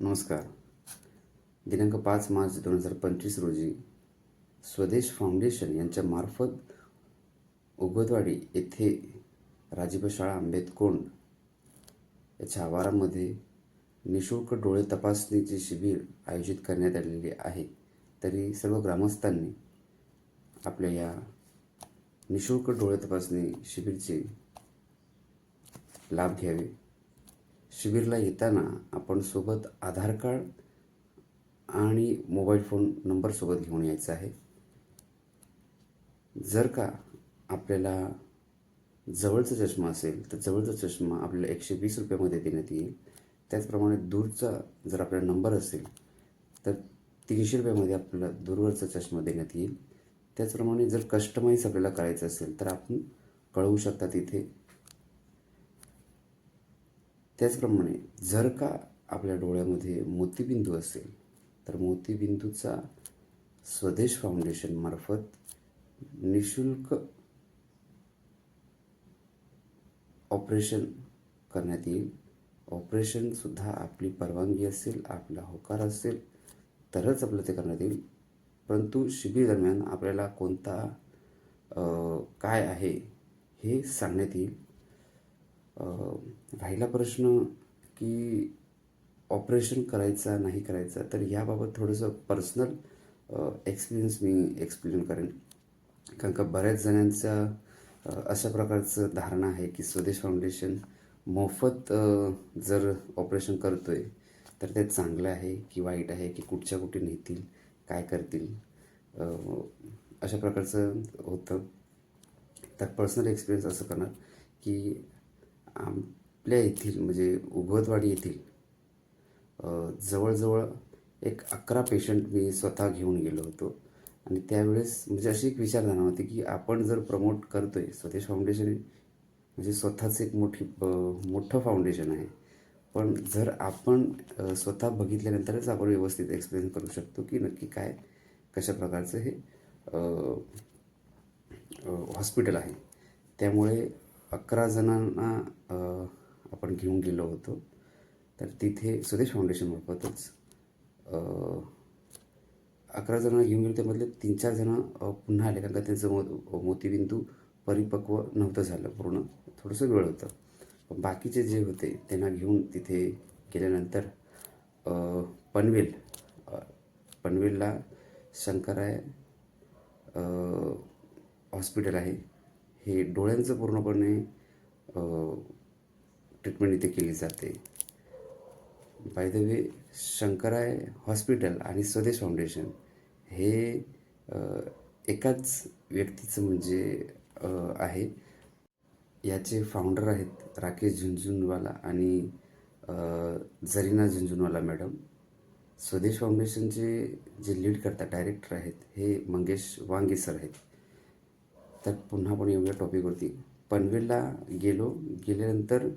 नमस्कार. दिनांक पाच मार्च दोन हजार पंचवीस रोजी स्वदेश फाउंडेशन यांच्या मार्फत येथे राजीव शाळा आंबेदकोंड याच्या आवारामध्ये निशुल्क डोळे तपासणीचे शिबिर आयोजित करण्यात आलेले आहे. तरी सर्व ग्रामस्थांनी आपल्या या निशुल्क डोळे तपासणी शिबिरचे लाभ घ्यावे. शिबिरला येताना आपण सोबत आधार कार्ड आणि मोबाईल फोन नंबरसोबत घेऊन यायचा आहे. जर का आपल्याला जवळचा चष्मा असेल तर जवळचा चष्मा आपल्याला एकशे वीस रुपयामध्ये देण्यात येईल. त्याचप्रमाणे दूरचा जर आपला नंबर असेल तर तीनशे रुपयामध्ये आपल्याला दूरवरचा चष्मा देण्यात येईल. त्याचप्रमाणे जर कस्टमाइज आपल्याला करायचं असेल तर आपण कळवू शकता तिथे त्याचप्रमाणे जर का आपल्या डोळ्यामध्ये मोतीबिंदू असेल तर मोतीबिंदूचा स्वदेश फाउंडेशनमार्फत निशुल्क ऑपरेशन करण्यात येईल. ऑपरेशनसुद्धा आपली परवानगी असेल आपला होकार असेल तरच आपलं ते करण्यात येईल. परंतु शिबिरदरम्यान आपल्याला कोणता काय आहे हे सांगण्यात येईल. राहिला प्रश्न की ऑपरेशन करायचा नाही करायचा तर याबाबत थोडंसं पर्सनल एक्सपिरियन्स मी एक्सप्लेन करेन. कारण का बऱ्याच जणांचा अशा प्रकारचं धारणा आहे की स्वदेश फाउंडेशन मोफत जर ऑपरेशन करतो आहे तर ते चांगलं आहे की वाईट आहे की कुठच्या कुठे नेतील काय करतील अशा प्रकारचं होतं. तर पर्सनल एक्सपिरियन्स असं करणार की आपल्या येथील म्हणजे उभवतवाडी येथील जवळजवळ एक अकरा पेशंट मी स्वतः घेऊन गेलो होतो. आणि त्यावेळेस म्हणजे अशी एक विचारधारणा होती की आपण जर प्रमोट करतो आहे स्वदेश फाउंडेशन म्हणजे स्वतःच एक मोठी मोठं फाउंडेशन आहे. पण जर आपण स्वतः बघितल्यानंतरच आपण व्यवस्थित एक्सप्लेन करू शकतो की नक्की काय कशा प्रकारचं हे हॉस्पिटल आहे. त्यामुळे अकरा जणांना आपण घेऊन गेलो होतो. तर तिथे स्वदेश फाउंडेशनमार्फतच अकरा जणांना घेऊन गेलो. त्यामधले तीन चार जणं पुन्हा आले. कारण का त्यांचं मो मोतीबिंदू परिपक्व नव्हतं झालं. पूर्ण थोडंसं वेळ होतं. पण बाकीचे जे होते त्यांना घेऊन तिथे गेल्यानंतर पनवेल पनवेलला शंकराय हॉस्पिटल आहे. हे डोळ्यांचं पूर्णपणे ट्रीटमेंट इथे केली जाते. By the way Shankaray hospital आणि स्वदेश फाउंडेशन हे एकाच व्यक्तीचं म्हणजे आहे. याचे फाउंडर आहेत राकेश झुंझुनवाला आणि जरीना झुंझुनवाला मॅडम स्वदेश फाउंडेशनचे जे लीड करतात डायरेक्टर आहेत हे मंगेश वांगे सर आहेत. तर पुन्हा पण येऊया टॉपिकवरती पनवेलला गेलो. गेल्यानंतर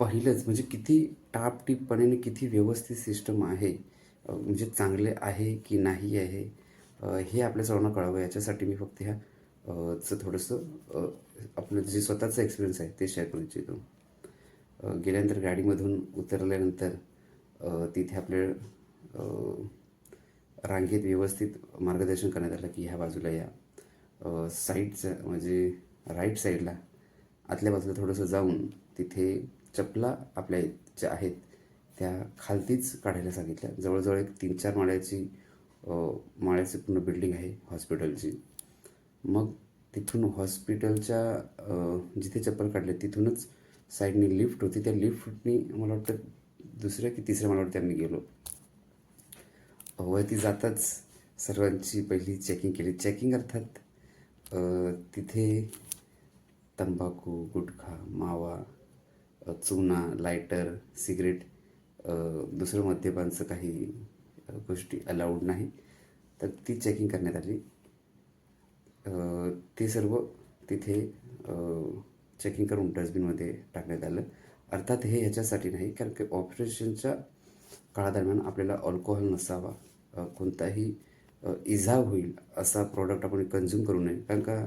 पहिलंच म्हणजे किती टापटीपपणे आणि किती व्यवस्थित सिस्टम आहे म्हणजे चांगले आहे की नाही आहे हे आपल्या सर्वांना कळावं. याच्यासाठी मी फक्त ह्या चं थोडंसं आपलं जे स्वतःचं एक्सपिरियन्स आहे ते शेअर करू इच्छितो. गेल्यानंतर गाडीमधून उतरल्यानंतर तिथे आपले रांगेत व्यवस्थित मार्गदर्शन करण्यात आलं की ह्या बाजूला या. साईडचं म्हणजे राईट साईडला आतल्या बाजूला थोडंसं जाऊन तिथे चपला आपल्या ज्या आहेत त्या खालतीच काढायला सांगितल्या. जवळजवळ एक तीन चार माळ्याची माळ्याची पूर्ण बिल्डिंग आहे हॉस्पिटलची मग तिथून हॉस्पिटलच्या जिथे चप्पल काढले तिथूनच साईडनी लिफ्ट होती. त्या लिफ्टनी मला वाटतं दुसऱ्या की तिसऱ्या मला वाटतं आम्ही गेलो. वरती जाताच सर्वांची पहिली चेकिंग केली. चेकिंग अर्थात तिथे तंबाखू गुटखा मावा चुना लायटर सिगरेट दुसरं मद्यपानचं काही गोष्टी अलाउड नाही. तर ती चेकिंग करण्यात आली. ते सर्व तिथे चेकिंग करून डस्टबिनमध्ये टाकण्यात आलं. अर्थात हे ह्याच्यासाठी नाही कारण की ऑपरेशनच्या काळादरम्यान आपल्याला अल्कोहोल नसावा कोणताही इजा होईल असा प्रॉडक्ट आपण कन्झ्युम करू नये. कारण का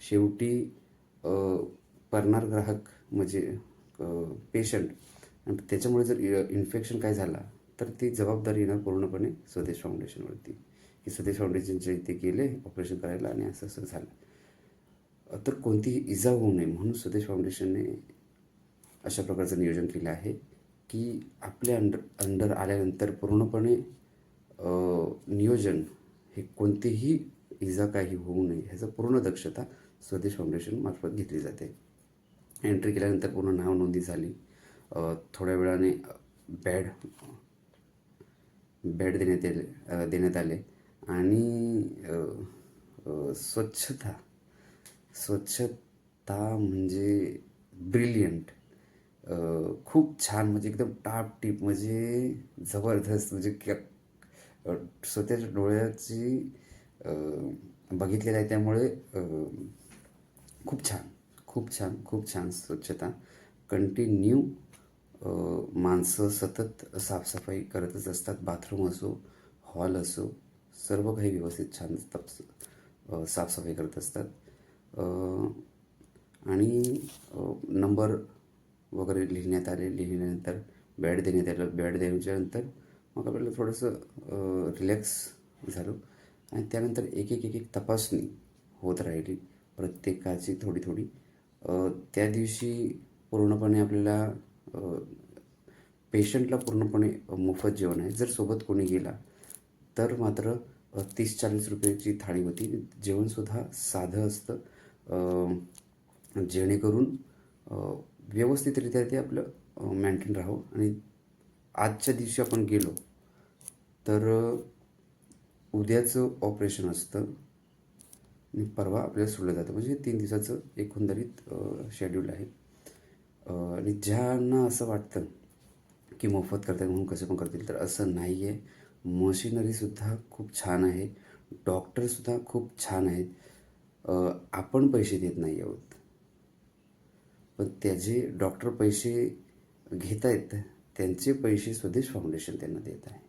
शेवटी परणार ग्राहक म्हणजे पेशंट आणि त्याच्यामुळे जर इन्फेक्शन काय झाला तर ती जबाबदारी येणार पूर्णपणे स्वदेश फाउंडेशनवरती की स्वदेश फाउंडेशनच्या इथे गेले ऑपरेशन करायला आणि असं असं झालं. तर कोणतीही इजा होऊ नये म्हणून स्वदेश फाउंडेशनने अशा प्रकारचं नियोजन केलं आहे की आपल्या अंडर अंडर आल्यानंतर पूर्णपणे नियोजन हे कोणतीही इजा काही होऊ नये ह्याचं पूर्ण दक्षता स्वदेश फाउंडेशनमार्फत घेतली जाते. एंट्री केल्यानंतर पूर्ण नाव नोंदी झाली. थोड्या वेळाने बॅड बॅड देण्यात आले देण्यात आले. आणि स्वच्छता स्वच्छता म्हणजे ब्रिलियंट खूप छान म्हणजे एकदम टाप टीप म्हणजे जबरदस्त म्हणजे स्वतःच्या डोळ्याची बघितलेलं आहे त्यामुळे खूप छान खूप छान खूप छान स्वच्छता. कंटिन्यू माणसं सतत साफसफाई करतच असतात. बाथरूम असो हॉल असो सर्व काही व्यवस्थित छान तप साफसफाई करत असतात. आणि नंबर वगैरे लिहिण्यात आले लिहिल्यानंतर बॅड देण्यात आलं बॅड द्यायच्यानंतर मग आपल्याला थोडंसं रिलॅक्स झालो. आणि त्यानंतर एक एक एक एक तपासणी होत राहिली. प्रत्येकाची थोडी थोडी त्या दिवशी पूर्णपणे आपल्याला पेशंटला पूर्णपणे मोफत जेवण आहे. जर सोबत कोणी गेला तर मात्र तीस चाळीस रुपयाची थाळी होती. जेवणसुद्धा साधं असतं. जेणेकरून व्यवस्थितरित्या ते आपलं मेंटेन राहावं. आणि आजच्या दिवशी आपण गेलो तर उद्याचं ऑपरेशन असतं. आणि परवा आपल्याला सोडलं जातं. म्हणजे तीन दिवसाचं एकंदरीत शेड्यूल आहे. आणि ज्यांना असं वाटतं की मोफत करतात म्हणून कसं पण करतील तर असं नाही आहे मशिनरीसुद्धा खूप छान आहे. डॉक्टरसुद्धा खूप छान आहेत. आपण पैसे देत नाही आहोत. पण त्याचे डॉक्टर पैसे घेत आहेत त्यांचे पैसे स्वदेश फाउंडेशन त्यांना देत आहे.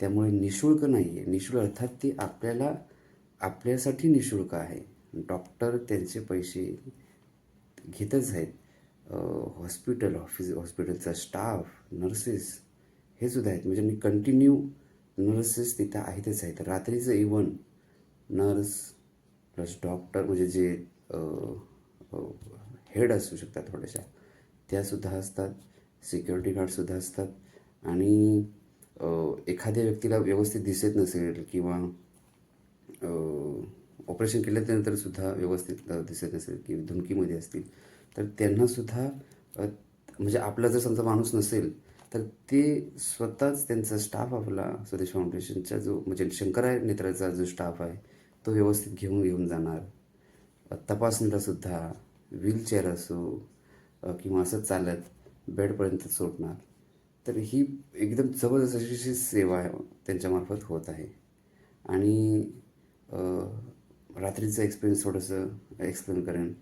त्यामुळे निशुल्क नाही आहे निशुल्क अर्थात ते आपल्याला आपल्यासाठी निशुल्क आहे. डॉक्टर त्यांचे पैसे घेतच आहेत. हॉस्पिटल ऑफिस हॉस्पिटलचा स्टाफ नर्सेस हे सुद्धा आहेत. म्हणजे कंटिन्यू नर्सेस तिथं आहेतच आहेत. रात्रीचं इवन नर्स प्लस डॉक्टर म्हणजे जे हेड असू शकतात थोड्याशा त्यासुद्धा असतात. सिक्युरिटी गार्डसुद्धा असतात. आणि एखाद्या व्यक्तीला व्यवस्थित दिसत नसेल किंवा ऑपरेशन केल्यानंतरसुद्धा व्यवस्थित दिसत नसेल किंवा धुमकीमध्ये असतील तर त्यांनासुद्धा म्हणजे आपला जर समजा माणूस नसेल तर ते स्वतःच त्यांचा स्टाफ आपला स्वदेश फाउंडेशनचा जो म्हणजे शंकराय नेत्राचा जो स्टाफ आहे तो व्यवस्थित घेऊन घेऊन जाणार. तपासणीलासुद्धा व्हीलचेअर असो किंवा असं चालत बेडपर्यंत सोडणार तर ही एकदम जबरदस्त अशी सेवा त्यांच्यामार्फत होत आहे. आणि रात्रीचं एक्सपिरियन्स थोडंसं एक्सप्लेन करेन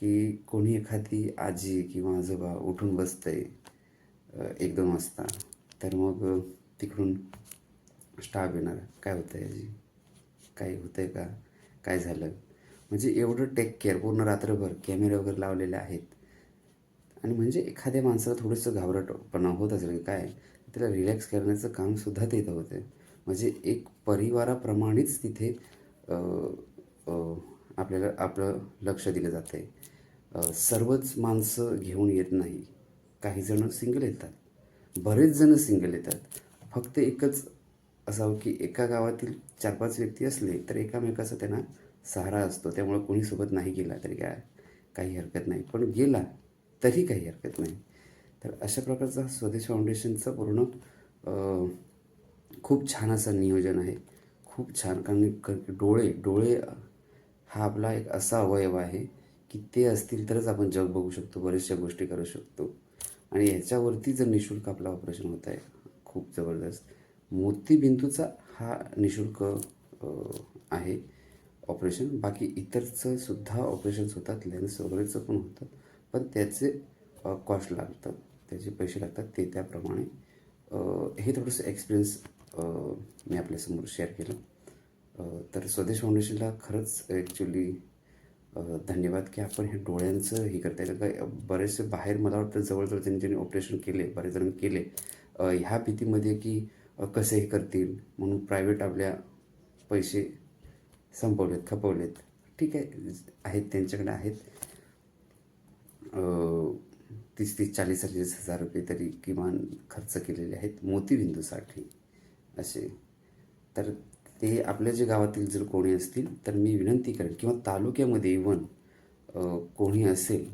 की कोणी एखादी आजी किंवा आजोबा उठून बसतंय आहे एक दोन वाजता तर मग तिकडून स्टाफ येणार. काय होतं आहे आजी? काय होतं आहे का? काय झालं? म्हणजे एवढं टेक केअर पूर्ण रात्रभर कॅमेरे वगैरे लावलेले आहेत. आणि म्हणजे एखाद्या माणसाला थोडंसं घाबरटपणा होत असेल काय त्याला रिलॅक्स करण्याचं कामसुद्धा ते इथं होतं म्हणजे एक परिवाराप्रमाणेच तिथे आपल्याला आपलं लक्ष दिलं जातं आहे सर्वच माणसं घेऊन येत नाही. काही जणं सिंगल येतात. बरेच जणं सिंगल येतात. फक्त एकच असावं की एका गावातील चार पाच व्यक्ती असले तर एकामेकाचा त्यांना सहारा असतो. त्यामुळं कोणी सोबत नाही गेला तरी काय काही हरकत नाही. पण गेला तरी काही हरकत नाही. तर अशा प्रकारचा स्वदेश फाउंडेशनचं पूर्ण खूप छान असं नियोजन आहे. खूप छान कारण डोळे डोळे हा आपला एक असा अवयव आहे की ते असतील तरच आपण जग बघू शकतो बऱ्याचशा गोष्टी करू शकतो. आणि याच्यावरती जर निशुल्क आपलं ऑपरेशन होत आहे खूप जबरदस्त. मोतीबिंदूचा हा निशुल्क आहे ऑपरेशन बाकी इतरचं सुद्धा ऑपरेशन्स होतात लेन्स वगैरेचं पण होतं. पण त्याचे कॉस्ट लागतं त्याचे पैसे लागतात ते त्याप्रमाणे. हे थोडंसं एक्सपिरियन्स मी आपल्यासमोर शेअर केलं. तर स्वदेश फाउंडेशनला खरंच ॲक्च्युली धन्यवाद की आपण हे डोळ्यांचं हे करता येईल काय बरेचसे बाहेर मला वाटतं जवळजवळ त्यांनी ज्यांनी ऑपरेशन केले बरेच जण केले ह्या भीतीमध्ये की कसे हे करतील? म्हणून प्रायव्हेट आपल्या पैसे संपवलेत खपवलेत. ठीक आहे आहेत त्यांच्याकडे आहेत. तीस तीस चाळीस चाळीस हजार रुपये तरी किमान खर्च केलेले आहेत मोतीबिंदूसाठी असे. तर ते आपल्या जे गावातील जर कोणी असतील तर मी विनंती करेन किंवा तालुक्यामध्ये इवन कोणी असेल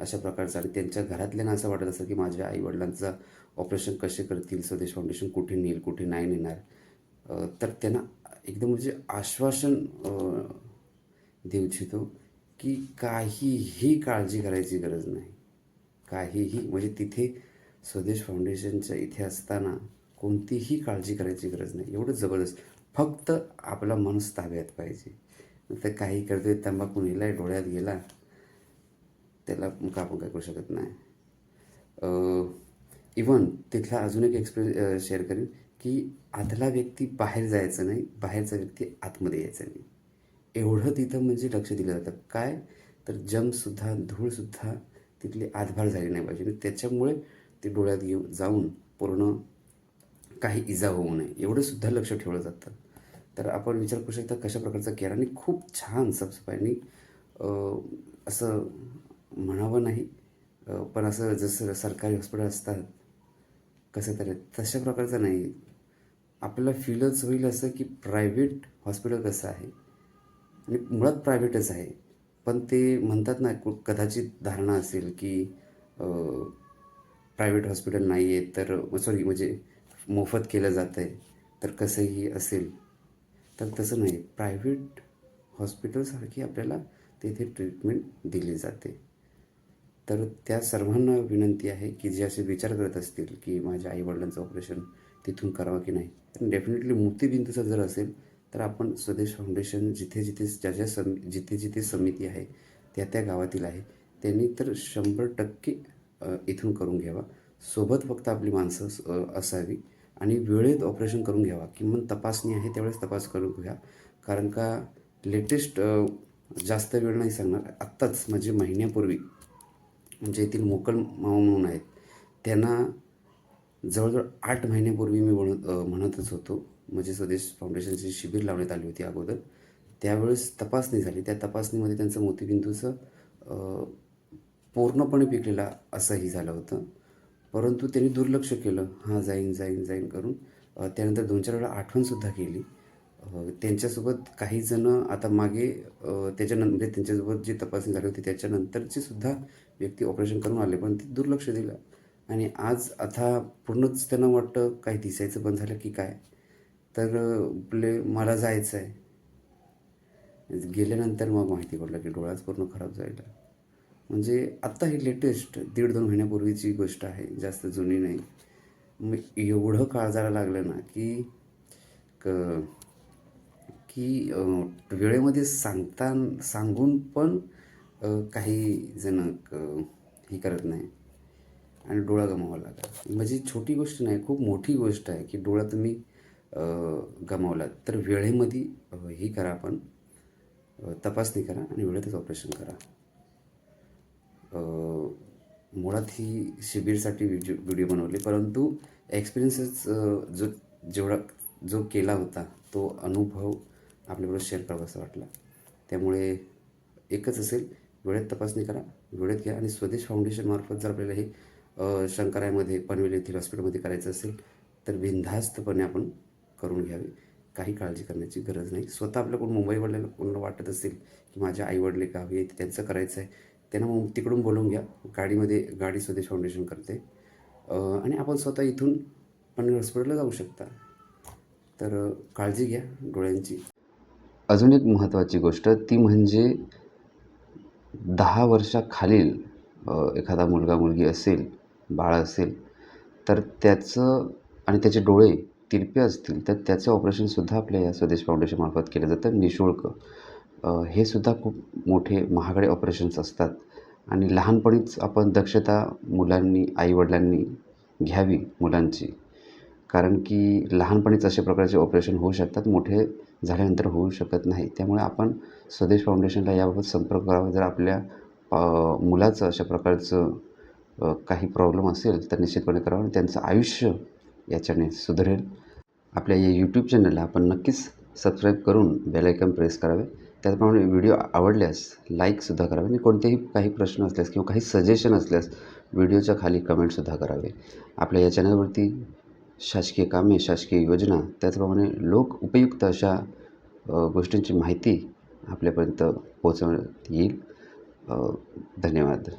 अशा प्रकारचं आणि त्यांच्या घरातल्यांना असं वाटत असेल की माझ्या आईवडिलांचं ऑपरेशन कसे करतील स्वदेश फाउंडेशन कुठे नेईल कुठे नाही नेणार तर त्यांना एकदम म्हणजे आश्वासन देऊ इच्छितो. की काहीही काळजी करायची गरज नाही. काहीही म्हणजे तिथे स्वदेश फाउंडेशनच्या इथे असताना कोणतीही काळजी करायची गरज नाही. एवढं जबरदस्त. फक्त आपला मनस ताब्यात पाहिजे. तर काही करतोय तंबाखू नेला डोळ्यात गेला त्याला मग आपण काय करू शकत नाही. इवन तिथला अजून एक एक्सपिरियन्स शेअर करेन की आतला व्यक्ती बाहेर जायचं नाही बाहेरचा व्यक्ती आतमध्ये यायचा नाही. एवढं तिथं म्हणजे लक्ष दिलं जातं. काय? तर जमसुद्धा धूळसुद्धा तिथली आतभार झाली नाही पाहिजे. आणि त्याच्यामुळे ते डोळ्यात घेऊ जाऊन पूर्ण काही इजा होऊ नये. एवढंसुद्धा लक्ष ठेवलं जातं. तर आपण विचार करू शकता कशा प्रकारचं केअर आणि खूप छान साफसफाईनी असं म्हणावं नाही पण असं जसं सरकारी हॉस्पिटल असतात कसं तरी तशा प्रकारचं नाही. आपल्याला फीलच होईल असं की प्रायव्हेट हॉस्पिटल कसं आहे? आणि मुळात प्रायव्हेटच आहे. पण ते म्हणतात ना कदाचित धारणा असेल की प्रायव्हेट हॉस्पिटल नाही आहे तर सॉरी म्हणजे मोफत केलं जातं आहे तर कसंही असेल. तर तसं नाही प्रायव्हेट हॉस्पिटलसारखी आपल्याला तेथे ट्रीटमेंट दिली जाते. तर त्या सर्वांना विनंती आहे की जे असे विचार करत असतील की माझ्या आईवडिलांचं ऑपरेशन तिथून करावं की नाही तर डेफिनेटली मोतीबिंदूचं जर असेल तर आपण स्वदेश फाउंडेशन जिथे जिथे ज्या ज्या सम जिथे जिथे समिती आहे त्या त्या गावातील आहे त्यांनी तर शंभर टक्के इथून करून घ्यावा. सोबत फक्त आपली माणसं असावी आणि वेळेत ऑपरेशन करून घ्यावा. किमान तपासणी आहे त्यावेळेस तपास करून घ्या कारण का लेटेस्ट जास्त वेळ नाही सांगणार. आत्ताच म्हणजे महिन्यापूर्वी म्हणजे येथील मोकल माऊ म्हणून आहेत. त्यांना जवळजवळ आठ महिन्यापूर्वी मी म्हणत म्हणतच होतो. म्हणजे स्वदेश फाउंडेशनची शिबिर लावण्यात आली होती अगोदर. त्यावेळेस तपासणी झाली. त्या तपासणीमध्ये त्यांचं मोतीबिंदूचं पूर्णपणे पिकलेला असंही झालं होतं. परंतु त्यांनी दुर्लक्ष केलं. हां जाईन जाईन जाईन करून. त्यानंतर दोन चार वेळा आठवणसुद्धा केली. त्यांच्यासोबत काही जण आता मागे अ, त्याच्यानंतर म्हणजे त्यांच्यासोबत जी तपासणी झाली होती त्याच्यानंतरची सुद्धा व्यक्ती ऑपरेशन करून आले पण ते दुर्लक्ष दिलं. आणि आज आता पूर्णच त्यांना वाटतं काही दिसायचं बंद झालं की काय? तर आपले मला जायचं आहे गेल्यानंतर मग माहिती पडलं की डोळाच पूर्ण खराब जायला म्हणजे आत्ता ही लेटेस्ट दीड दोन महिन्यापूर्वीची गोष्ट आहे जास्त जुनी नाही. मग एवढं काळजाला लागलं ना की क की वेळेमध्ये सांगता सांगून पण काही जण हे करत नाही. आणि डोळा गमावा लागला. म्हणजे छोटी गोष्ट नाही खूप मोठी गोष्ट आहे की डोळा तुम्ही गमावला. तर वेळेमध्ये ही करा आपण. तपासणी करा आणि वेळेतच ऑपरेशन करा. मुळात ही शिबिरसाठी व्हिडिओ व्हिडिओ बनवली. परंतु एक्सपिरियन्सच जो जेवढा जो केला होता तो अनुभव आपल्याबरोबर शेअर करावासा वाटला. त्यामुळे एकच असेल वेळेत तपासणी करा वेळेत घ्या आणि स्वदेश फाउंडेशनमार्फत जर आपल्याला हे शंकरायमध्ये पनवेल येथील हॉस्पिटलमध्ये करायचं असेल तर बिनधास्तपणे आपण करून घ्यावे. काही काळजी करण्याची गरज नाही. स्वतः आपल्याकडून मुंबईवरल्या कोणाला वाटत असेल की माझ्या आईवडले गावी आहेत त्यांचं करायचं आहे त्यांना मग तिकडून बोलवून घ्या. गाडीमध्ये गाडी स्वदेश फाउंडेशन करते. आणि आपण स्वतः इथून पनवेल हॉस्पिटलला जाऊ शकता. तर काळजी घ्या डोळ्यांची. अजून एक महत्त्वाची गोष्ट ती म्हणजे दहा वर्षाखालील एखादा मुलगा मुलगी असेल बाळ असेल तर त्याचं आणि त्याचे डोळे तिरपे असतील तर त्याचं ऑपरेशनसुद्धा आपल्या या स्वदेश फाउंडेशनमार्फत केलं जातं. निशुल्क. हे सुद्धा खूप मोठे महागडे ऑपरेशन्स असतात. आणि लहानपणीच आपण दक्षता मुलांनी आईवडिलांनी घ्यावी मुलांची. कारण की लहानपणीच अशा प्रकारचे ऑपरेशन होऊ शकतात. मोठे झाल्यानंतर होऊ शकत नाही. त्यामुळे आपण स्वदेश फाउंडेशनला याबाबत संपर्क करावा. जर आपल्या मुलाचं अशा प्रकारचं काही प्रॉब्लेम असेल तर निश्चितपणे करावं आणि त्यांचं आयुष्य याच्याने सुधरेल. आपल्या या यूट्यूब चॅनलला आपण नक्कीच सबस्क्राईब करून बेलायकन प्रेस करावे. त्याचप्रमाणे व्हिडिओ आवडल्यास लाईकसुद्धा करावे आणि कोणतेही काही प्रश्न असल्यास किंवा काही सजेशन असल्यास व्हिडिओच्या खाली कमेंटसुद्धा करावे. आपल्या या चॅनलवरती शासकीय कामे शासकीय योजना त्याचप्रमाणे लोक उपयुक्त अशा गोष्टींची माहिती आपल्यापर्यंत पोहोचवण्यात येईल. धन्यवाद.